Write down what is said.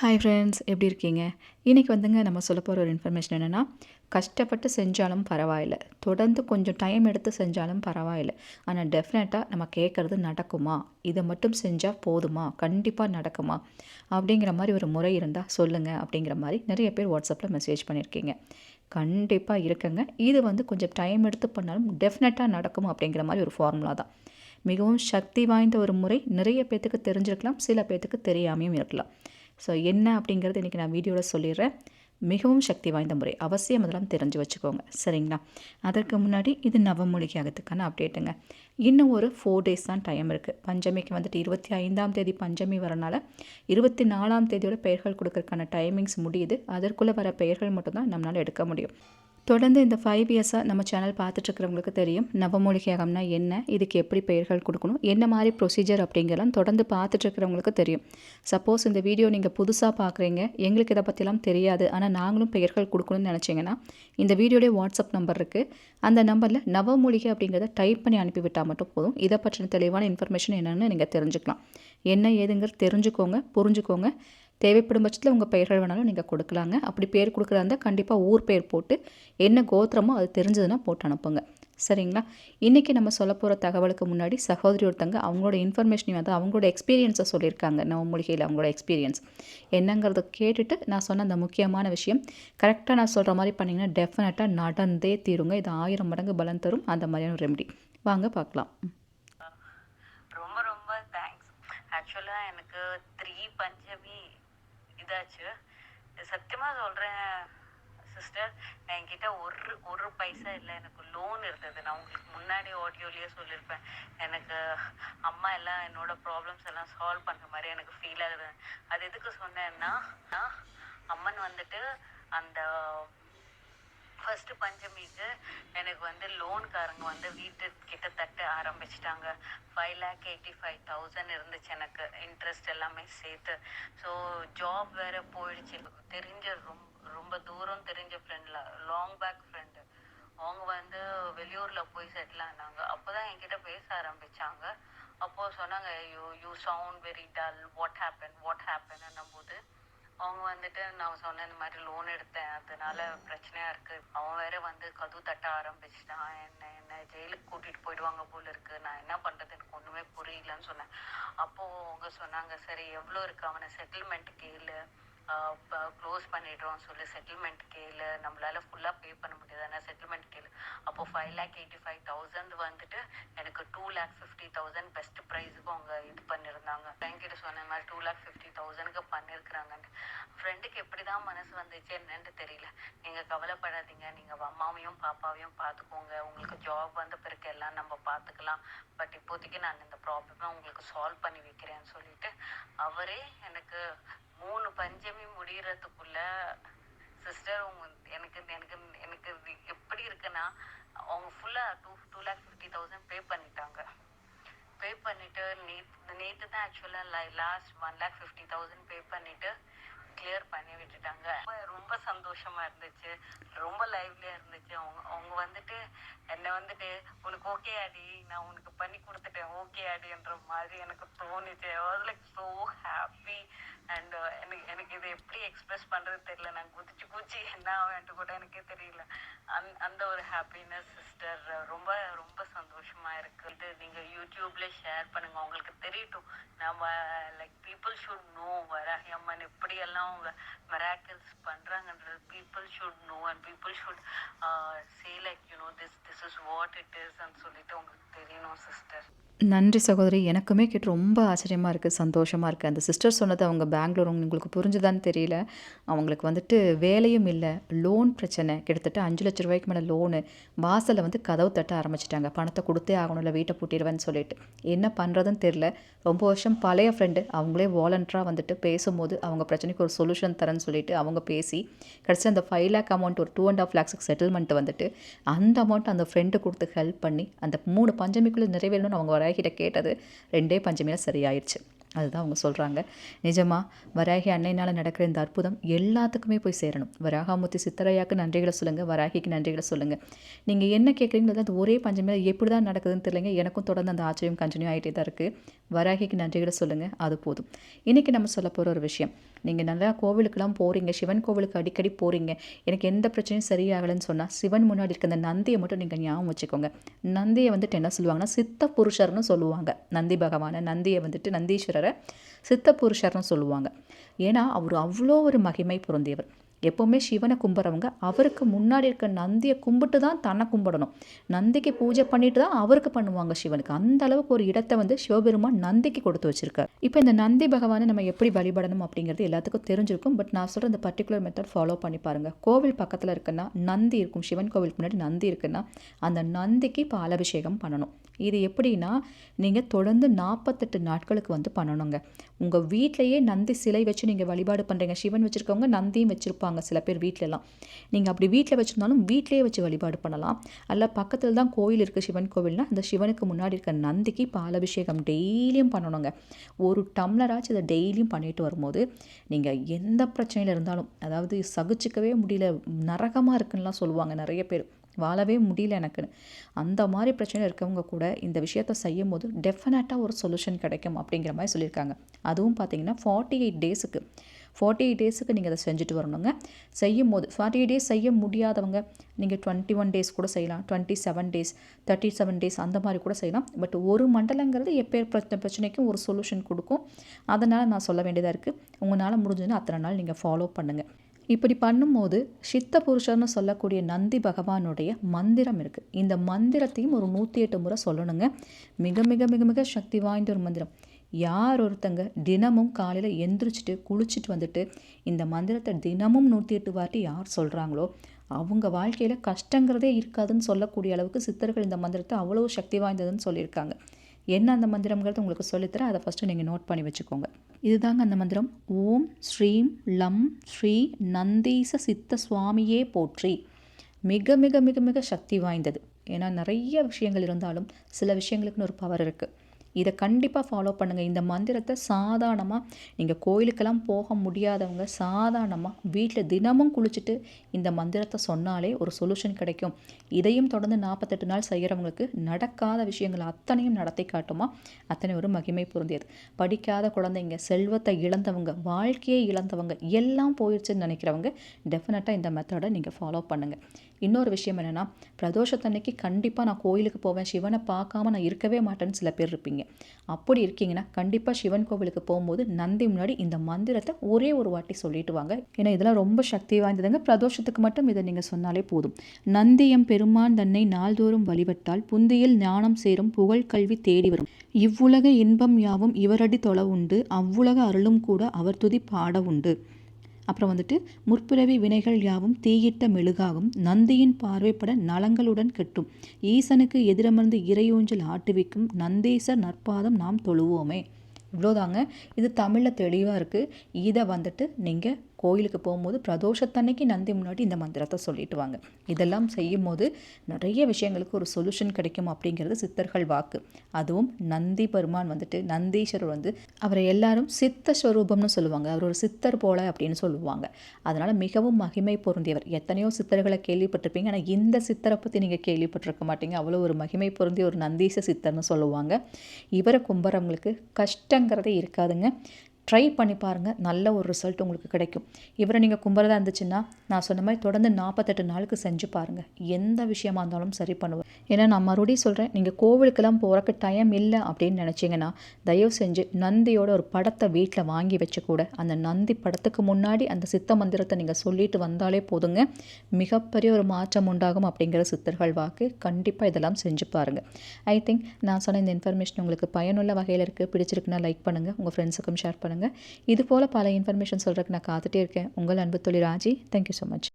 Hi friends எப்படி இருக்கீங்க? இன்றைக்கி வந்துங்க நம்ம சொல்ல போகிற ஒரு இன்ஃபர்மேஷன் என்னென்னா கஷ்டப்பட்டு செஞ்சாலும் பரவாயில்ல. தொடர்ந்து கொஞ்சம் டைம் எடுத்து செஞ்சாலும் பரவாயில்ல. ஆனால் டெஃபினட்டாக நம்ம கேட்குறது நடக்குமா? இதை மட்டும் செஞ்சால் போதுமா? கண்டிப்பாக நடக்குமா? அப்படிங்கிற மாதிரி ஒரு முறை இருந்தால் சொல்லுங்கள் அப்படிங்கிற மாதிரி நிறைய பேர் வாட்ஸ்அப்பில் மெசேஜ் பண்ணியிருக்கீங்க கண்டிப்பாக இருக்குங்க. இது வந்து கொஞ்சம் டைம் எடுத்து பண்ணாலும் டெஃபினட்டாக நடக்கும் அப்படிங்கிற மாதிரி ஒரு ஃபார்முலா தான். மிகவும் சக்தி வாய்ந்த ஒரு முறை நிறைய பேர்த்துக்கு தெரிஞ்சிருக்கலாம் சில பேர்த்துக்கு தெரியாமையும் இருக்கலாம். ஸோ என்ன அப்படிங்கிறது இன்றைக்கி நான் வீடியோவில் சொல்லிடுறேன். மிகவும் சக்தி வாய்ந்த முறை. அவசியம் அதெல்லாம் தெரிஞ்சு வச்சுக்கோங்க. சரிங்களா? அதற்கு முன்னாடி இது நவமூலிகையாகத்துக்கான அப்டேட்டுங்க இன்னும் ஒரு ஃபோர் டேஸ் தான் டைம் இருக்குது பஞ்சமிக்கு வந்துட்டு இருபத்தி ஐந்தாம் தேதி பஞ்சமி வரனால இருபத்தி நாலாம் தேதியோட பெயர்கள் கொடுக்கறதுக்கான டைமிங்ஸ் முடியுது. அதற்குள்ளே வர பெயர்கள் மட்டும்தான் நம்மளால் எடுக்க முடியும். தொடர்ந்து இந்த ஃபைவ் இயர்ஸாக நம்ம சேனல் பார்த்துட்ருக்கிறவங்களுக்கு தெரியும். நவமூலிகையகம்னா என்ன? இதுக்கு எப்படி பெயர்கள் கொடுக்கணும்? என்ன மாதிரி ப்ரொசீஜர் அப்படிங்கிறலாம் தொடர்ந்து பார்த்துட்ருக்கிறவங்களுக்கு தெரியும். சப்போஸ் இந்த வீடியோ நீங்கள் புதுசாக பார்க்குறீங்க. எங்களுக்கு இதை பற்றிலாம் தெரியாது. ஆனால் நாங்களும் பெயர்கள் கொடுக்கணும்னு நினச்சிங்கன்னா இந்த வீடியோடைய வாட்ஸ்அப் நம்பர் இருக்குது அந்த நம்பரில் நவமூலிகை அப்படிங்கிறத டைப் பண்ணி அனுப்பிவிட்டால் மட்டும் போதும். இதை பற்றின தெளிவான இன்ஃபர்மேஷன் என்னென்னு நீங்கள் தெரிஞ்சுக்கலாம். என்ன ஏதுங்கிறது தெரிஞ்சுக்கோங்க புரிஞ்சுக்கோங்க. தேவைப்படும் பட்சத்தில் உங்கள் பெயர்கள் வேணாலும் நீங்கள் கொடுக்கலாங்க. அப்படி பேர் கொடுக்குறதா இருந்தால் கண்டிப்பாக ஊர் பேர் போட்டு என்ன கோத்திரமோ அது தெரிஞ்சதுன்னா போட்டு அனுப்புங்க. சரிங்களா? இன்றைக்கி நம்ம சொல்ல போகிற தகவலுக்கு முன்னாடி சகோதரி ஒருத்தங்க அவங்களோட இன்ஃபர்மேஷனையும் வந்து அவங்களோட எக்ஸ்பீரியன்ஸை சொல்லியிருக்காங்க. நவமூலிகையில் அவங்களோட எக்ஸ்பீரியன்ஸ் என்னங்கிறத கேட்டுட்டு நான் சொன்ன அந்த முக்கியமான விஷயம் கரெக்டாக நான் சொல்கிற மாதிரி பண்ணிங்கன்னா டெஃபினட்டாக நடந்தே தீருங்க. இது ஆயிரம் மடங்கு பலன் தரும். அந்த மாதிரியான ரெமெடி வாங்க பார்க்கலாம். ரொம்ப ரொம்ப தேங்க்ஸ் ஆக்சுவலாக எனக்கு இதாச்சு. சத்தியமாக சொல்கிறேன் சிஸ்டர் என்கிட்ட ஒரு ஒரு பைசா இல்லை. எனக்கு லோன் இருந்தது. நான் உங்களுக்கு முன்னாடி ஆடியோலேயே சொல்லியிருப்பேன் எனக்கு அம்மா எல்லாம் என்னோட ப்ராப்ளம்ஸ் எல்லாம் சால்வ் பண்ணுற மாதிரி எனக்கு ஃபீல் ஆகுது. அது எதுக்கு சொன்னேன்னா அம்மன் வந்துட்டு அந்த ஃபர்ஸ்ட் பஞ்சமிக்கு எனக்கு வந்து லோன்காரங்க வந்து வீட்டு கிட்டத்தட்ட தட்ட ஆரம்பிச்சிட்டாங்க. Five lakh eighty five thousand இருந்துச்சு எனக்கு. இன்ட்ரெஸ்ட் எல்லாமே சேர்த்து. ஸோ ஜாப் வேற போயிடுச்சு. தெரிஞ்ச ரொம்ப ரொம்ப தூரம் தெரிஞ்ச ஃப்ரெண்ட்ல லாங் பேக் ஃப்ரெண்டு அவங்க வந்து வெளியூரில் போய் செட்டில் ஆனாங்க. அப்போதான் என்கிட்ட பேச ஆரம்பிச்சாங்க. அப்போது சொன்னாங்க you you sound very dull what happen what happen போது அவங்க வந்துட்டு நான் சொன்ன இந்த மாதிரி லோன் எடுத்தேன். அதனால பிரச்சனையா இருக்கு. அவன் வேற வந்து கது தட்ட ஆரம்பிச்சிட்டான். என்ன என்ன ஜெயிலுக்கு கூட்டிட்டு போயிடுவாங்க போல இருக்கு. நான் என்ன பண்றது? எனக்கு ஒண்ணுமே புரியலன்னு சொன்னேன். அப்போ அவங்க சொன்னாங்க சரி எவ்வளவு இருக்கு? அவனை செட்டில்மெண்ட் கேளு க்ளோஸ் பண்ணிடுறோம் சொல்லி. செட்டில்மெண்ட் கேளு நம்மளால ஃபுல்லாக பே பண்ண முடியாது. செட்டில்மெண்ட் கேளு அப்போ five lakh eighty five thousand வந்துட்டு எனக்கு two lakh fifty thousand best ப்ரைஸுக்கு அவங்க இது பண்ணியிருந்தாங்க பேங்கிட்ட சொன்ன மாதிரி டூ லேக் ஃபிஃப்டி தௌசண்ட்க்கு பண்ணியிருக்கிறாங்கன்ட்டு ஃப்ரெண்டுக்கு எப்படி தான் மனசு வந்துச்சு என்னன்னு தெரியல. நீங்கள் கவலைப்படாதீங்க. நீங்கள் அம்மாவையும் பாப்பாவையும் பார்த்துக்கோங்க உங்களுக்கு ஜாப் வந்த பிறகு எல்லாம் நம்ம பார்த்துக்கலாம் பட் இப்போதைக்கு நான் இந்த ப்ராப்ளமை உங்களுக்கு சால்வ் பண்ணி வைக்கிறேன்னு சொல்லிட்டு அவரே எனக்கு மூணு பஞ்சமி முடியறதுக்குள்ள சிஸ்டர் உங்க எனக்கு எனக்கு எனக்கு எப்படி இருக்குன்னா அவங்க ஃபுல்லா two two lakh fifty thousand pay பண்ணிட்டாங்க. பே பண்ணிட்டு நேற்று நேற்று தான் ஆக்சுவலாக last one lakh fifty thousand pay பண்ணிட்டு கிளியர் பண்ணி விட்டுட்டாங்க. ரொம்ப ரொம்ப சந்தோஷமா இருந்துச்சு. ரொம்ப லைவ்லியா இருந்துச்சு. அவங்க அவங்க வந்துட்டு என்னை வந்துட்டு உனக்கு ஓகே ஆடி நான் உனக்கு பண்ணி கொடுத்துட்டேன் ஓகே ஆடின்ற மாதிரி எனக்கு தோணுச்சு. Was like so happy and எனக்கு எனக்கு இதை எப்படி எக்ஸ்பிரஸ் பண்ணுறது தெரியல. நான் என்ன ஆவேன்ட்டு கூட எனக்கே தெரியல. அந் அந்த ஒரு ஹாப்பினஸ் சிஸ்டர் ரொம்ப ரொம்ப சந்தோஷமா இருக்கு. இது நீங்க யூடியூப்ல ஷேர் பண்ணுங்க. உங்களுக்கு தெரியட்டும். நம்ம like people should know Varahi Amman எப்படியெல்லாம் அவங்க miracles பண்றாங்கன்றது people should know and people should say like you know this this is what it is சொல்லிட்டு உங்களுக்கு தெரியணும் சிஸ்டர் நன்றி சகோதரி. எனக்குமே கேட்டு ரொம்ப ஆச்சரியமாக இருக்குது சந்தோஷமாக இருக்குது அந்த சிஸ்டர் சொன்னது அவங்க பெங்களூர் உங்களுக்கு புரிஞ்சுதான்னு தெரியல. அவங்களுக்கு வந்துட்டு வேலையும் இல்லை லோன் பிரச்சனை. கிட்டத்தட்ட அஞ்சு லட்ச ரூபாய்க்கு மேலே லோனு வாசலில் வந்து கதவு தட்ட ஆரம்பிச்சிட்டாங்க. பணத்தை கொடுத்தே ஆகணும் இல்லை வீட்டை பூட்டிடுவேன்னு சொல்லிட்டு. என்ன பண்ணுறதுன்னு தெரில ரொம்ப வருஷம் பழைய ஃப்ரெண்டு அவங்களே வாலண்டராக வந்துட்டு பேசும்போது அவங்க பிரச்சனைக்கு ஒரு சொல்யூஷன் தரேன்னு சொல்லிட்டு அவங்க பேசி கடைசி அந்த ஃபைவ் லேக் அமௌண்ட் ஒரு டூ அண்ட் ஆஃப் லேக்ஸுக்கு செட்டில்மெண்ட் வந்துட்டு அந்த அமௌண்ட் அந்த ஃப்ரெண்டு கொடுத்து ஹெல்ப் பண்ணி அந்த மூணு பஞ்சமிக்குள்ளே நிறைவேறணும்னு அவங்க வர கிட்ட கேட்டது ரெண்டே பஞ்சமியில் சரியாயிடுச்சு அதுதான் அவங்க சொல்கிறாங்க நிஜமாக வராகி அன்னையினால் நடக்கிற இந்த அற்புதம் எல்லாத்துக்குமே போய் சேரணும். வராகாமூர்த்தி சித்தரையாக்கு நன்றிகளை சொல்லுங்கள் வராகிக்கு நன்றிகளை சொல்லுங்கள் நீங்கள் என்ன கேட்குறீங்களோ அது ஒரே பஞ்சமே எப்படி தான் நடக்குதுன்னு தெரியலங்க. எனக்கும் தொடர்ந்து அந்த ஆச்சரியம் கண்டினியூ ஆகிட்டே தான் இருக்குது வராகிக்கு நன்றிகளை சொல்லுங்கள் அது போதும். இன்றைக்கி நம்ம சொல்ல போகிற ஒரு விஷயம் நீங்கள் நல்லா கோவிலுக்கெல்லாம் போகிறீங்க சிவன் கோவிலுக்கு அடிக்கடி போகிறீங்க எனக்கு எந்த பிரச்சனையும் சரியாகலைன்னு சொன்னால் சிவன் முன்னாடி இருக்க அந்த நந்தியை மட்டும் நீங்கள் ஞாபகம் வச்சுக்கோங்க. நந்தியை வந்துட்டு என்ன சொல்லுவாங்கன்னா சித்த புருஷர்னு சொல்லுவாங்க. நந்தி பகவானை நந்தியை வந்துட்டு நந்தீஸ்வரர் சித்த புருஷர்னு சொல்லுவாங்க. ஏன்னா அவர் அவ்வளோ ஒரு மகிமை பொருந்தியவர். எப்போவுமே சிவனை கும்பிட்றவங்க அவருக்கு முன்னாடி இருக்க நந்தியை கும்பிட்டு தான் தன்னை கும்பிடணும். நந்திக்கு பூஜை பண்ணிட்டு தான் அவருக்கு பண்ணுவாங்க சிவனுக்கு. அந்த அளவுக்கு ஒரு இடத்தை வந்து சிவபெருமான் நந்திக்கு கொடுத்து வச்சிருக்காரு. இப்போ இந்த நந்தி பகவானை நம்ம எப்படி வழிபடணும் அப்படிங்கிறது எல்லாத்துக்கும் தெரிஞ்சிருக்கும். பட் நான் சொல்கிற இந்த பர்டிகுலர் மெத்தட் ஃபாலோ பண்ணி பாருங்கள் கோவில் பக்கத்தில் இருக்குன்னா நந்தி இருக்கும். சிவன் கோவிலுக்கு முன்னாடி நந்தி இருக்குன்னா அந்த நந்திக்கு பாலாபிஷேகம் பண்ணணும். இது எப்படின்னா நீங்கள் தொடர்ந்து நாற்பத்தெட்டு நாட்களுக்கு வந்து பண்ணணுங்க. உங்கள் வீட்டிலையே நந்தி சிலை வச்சு நீங்கள் வழிபாடு பண்ணுறீங்க சிவன் வச்சுருக்கவங்க நந்தியும் வச்சுருப்பாங்க சில பேர் வீட்டிலலாம் நீங்கள் அப்படி வீட்டில் வச்சுருந்தாலும் வீட்டிலேயே வச்சு வழிபாடு பண்ணலாம். அல்ல பக்கத்தில் தான் கோயில் இருக்குது சிவன் கோவில்னா அந்த சிவனுக்கு முன்னாடி இருக்க நந்திக்கு பாலபிஷேகம் டெய்லியும் பண்ணணுங்க. ஒரு டம்ளராச்சும் இதை டெய்லியும் பண்ணிட்டு வரும்போது நீங்கள் எந்த பிரச்சனையில் இருந்தாலும் அதாவது சகிச்சிக்கவே முடியல நரகமாக இருக்குன்னுலாம் சொல்லுவாங்க நிறைய பேர். வாழவே முடியல எனக்குன்னு. அந்த மாதிரி பிரச்சனை இருக்கவங்க கூட இந்த விஷயத்த செய்யும் போது டெஃபினட்டாக ஒரு சொல்யூஷன் கிடைக்கும் அப்படிங்கிற மாதிரி சொல்லியிருக்காங்க. அதுவும் பார்த்தீங்கன்னா ஃபார்ட்டி எயிட் டேஸுக்கு ஃபார்ட்டி எயிட் டேஸுக்கு நீங்கள் அதை செஞ்சுட்டு வரணுங்க. செய்யும் போது ஃபார்ட்டி எயிட் டேஸ் செய்ய முடியாதவங்க நீங்கள் டுவெண்ட்டி ஒன் டேஸ் கூட செய்யலாம் twenty seven days thirty seven days அந்த மாதிரி கூட செய்யலாம். பட் ஒரு மண்டலங்கிறது எப்பேர் பிரச்சனை பிரச்சனைக்கும் ஒரு சொல்யூஷன் கொடுக்கும். அதனால் நான் சொல்ல வேண்டியதாக இருக்குது உங்களால் முடிஞ்சதுன்னா அத்தனை நாள் நீங்கள் ஃபாலோ பண்ணுங்கள் இப்படி பண்ணும்போது சித்த புருஷர்னு சொல்லக்கூடிய நந்தி பகவானுடைய மந்திரம் இருக்குது இந்த மந்திரத்தையும் ஒரு நூற்றி எட்டு முறை சொல்லணுங்க. மிக மிக மிக மிக சக்தி வாய்ந்த ஒரு மந்திரம். யார் ஒருத்தங்க தினமும் காலையில் எந்திரிச்சிட்டு குளிச்சுட்டு வந்துட்டு இந்த மந்திரத்தை தினமும் நூற்றி எட்டு வாட்டி யார் சொல்கிறாங்களோ அவங்க வாழ்க்கையில் கஷ்டங்கிறதே இருக்காதுன்னு சொல்லக்கூடிய அளவுக்கு சித்தர்கள் இந்த மந்திரத்தை அவ்வளோ சக்தி வாய்ந்ததுன்னு சொல்லியிருக்காங்க. என்ன அந்த மந்திரம்ங்கிறது உங்களுக்கு சொல்லித்தரேன். அதை ஃபஸ்ட்டு நீங்கள் நோட் பண்ணி வச்சுக்கோங்க. இதுதாங்க அந்த மந்திரம். ஓம் ஸ்ரீம் லம் ஸ்ரீ நந்தீச சித்த சுவாமியே போற்றி. மிக மிக மிக மிக சக்தி வாய்ந்தது. ஏன்னா நிறைய விஷயங்கள் இருந்தாலும் சில விஷயங்களுக்குன்னு ஒரு பவர் இருக்குது இதை கண்டிப்பாக ஃபாலோ பண்ணுங்கள் இந்த மந்திரத்தை சாதாரணமாக நீங்கள் கோயிலுக்கெல்லாம் போக முடியாதவங்க சாதாரணமாக வீட்டில் தினமும் குளிச்சுட்டு இந்த மந்திரத்தை சொன்னாலே ஒரு சொல்யூஷன் கிடைக்கும். இதையும் தொடர்ந்து நாற்பத்தெட்டு நாள் செய்கிறவங்களுக்கு நடக்காத விஷயங்கள் அத்தனையும் நடத்தி காட்டுமா? அத்தனை ஒரு மகிமை பொருந்தியது. படிக்காத குழந்தைங்க செல்வத்தை இழந்தவங்க வாழ்க்கையை இழந்தவங்க எல்லாம் போயிடுச்சுன்னு நினைக்கிறவங்க டெஃபினட்டாக இந்த மெத்தடை நீங்கள் ஃபாலோ பண்ணுங்கள் இன்னொரு விஷயம் என்னென்னா பிரதோஷத்தன்னைக்கு கண்டிப்பாக நான் கோயிலுக்கு போவேன். சிவனை பார்க்காம நான் இருக்கவே மாட்டேன்னு சில பேர் இருப்பீங்க. அப்படி இருக்கீங்கன்னா கண்டிப்பாக சிவன் கோவிலுக்கு போகும்போது நந்தி முன்னாடி இந்த மந்திரத்தை ஒரே ஒரு வாட்டி சொல்லிட்டு வாங்க. ஏன்னா இதெல்லாம் ரொம்ப சக்தி வாய்ந்ததுங்க. பிரதோஷத்துக்கு மட்டும் இதை நீங்கள் சொன்னாலே போதும். நந்தியம் பெருமான் தன்னை நாள்தோறும் வழிபட்டால் புந்தியில் ஞானம் சேரும் புகழ் கல்வி தேடி வரும். இவ்வுலக இன்பம் யாவும் இவரடி தொலை உண்டு. அவ்வுலக அருளும் கூட அவர் துதி பாட உண்டு. அப்புறம் வந்துட்டு முற்பிறவி வினைகள் யாவும் தீயிட்ட மெழுகாகும் நந்தியின் பார்வைப்பட நலங்களுடன் கெட்டும். ஈசனுக்கு எதிரமர்ந்து இறையூஞ்சல் ஆட்டுவிக்கும் நந்தீசர் நற்பாதம் நாம் தொழுவோமே. இவ்வளோதாங்க. இது தமிழில் தெளிவாக இருக்குது இதை வந்துட்டு நீங்கள் கோயிலுக்கு போகும்போது பிரதோஷத்தன்னைக்கு நந்தி முன்னாடி இந்த மந்திரத்தை சொல்லிட்டு வாங்க. இதெல்லாம் செய்யும் போது நிறைய விஷயங்களுக்கு ஒரு சொல்யூஷன் கிடைக்கும் அப்படிங்கிறது சித்தர்கள் வாக்கு. அதுவும் நந்தி பெருமான் வந்துட்டு நந்தீஸ்வரர் வந்து அவரை எல்லாரும் சித்த ஸ்வரூபம்னு சொல்லுவாங்க. அவர் ஒரு சித்தர் போல அப்படின்னு சொல்லுவாங்க. அதனால் மிகவும் மகிமை பொருந்தியவர். எத்தனையோ சித்தர்களை கேள்விப்பட்டிருப்பீங்க. ஆனால் இந்த சித்தரை பற்றி நீங்கள் கேள்விப்பட்டிருக்க மாட்டீங்க. அவ்வளோ ஒரு மகிமை பொருந்திய ஒரு நந்தீச சித்தர்னு சொல்லுவாங்க. இவரை கும்புறவங்களுக்கு கஷ்டங்கிறதே இருக்காதுங்க. ட்ரை பண்ணி பாருங்கள் நல்ல ஒரு ரிசல்ட் உங்களுக்கு கிடைக்கும். இவரை நீங்கள் கும்புறதா இருந்துச்சுன்னா நான் சொன்ன மாதிரி தொடர்ந்து நாற்பத்தெட்டு நாளுக்கு செஞ்சு பாருங்கள் எந்த விஷயமா இருந்தாலும் சரி பண்ணுவேன் ஏன்னா நான் மறுபடியும் சொல்கிறேன் நீங்கள் கோவிலுக்கெல்லாம் போகிறக்கு டைம் இல்லை அப்படின்னு நினச்சிங்கன்னா தயவு செஞ்சு நந்தியோட ஒரு படத்தை வீட்டில் வாங்கி வச்சு கூட அந்த நந்தி படத்துக்கு முன்னாடி அந்த சித்த மந்திரத்தை நீங்கள் சொல்லிட்டு வந்தாலே போதுங்க. மிகப்பெரிய ஒரு மாற்றம் உண்டாகும் அப்படிங்கிற சித்தர்கள் வாக்கு. கண்டிப்பாக இதெல்லாம் செஞ்சு பாருங்கள் ஐ திங்க் நான் சொன்ன இந்த இன்ஃபர்மேஷன் உங்களுக்கு பயனுள்ள வகையில் இருக்குது பிடிச்சிருக்குன்னா லைக் பண்ணுங்கள் உங்கள் ஃப்ரெண்ட்ஸுக்கும் ஷேர் பண்ணுங்கள் பண்ணுங்கள் இது போல் பல இன்ஃபர்மேஷன் சொல்கிறதுக்கு நான் காத்துட்டே இருக்கேன். உங்கள் அன்பு தொழில் ராஜி. Thank you so much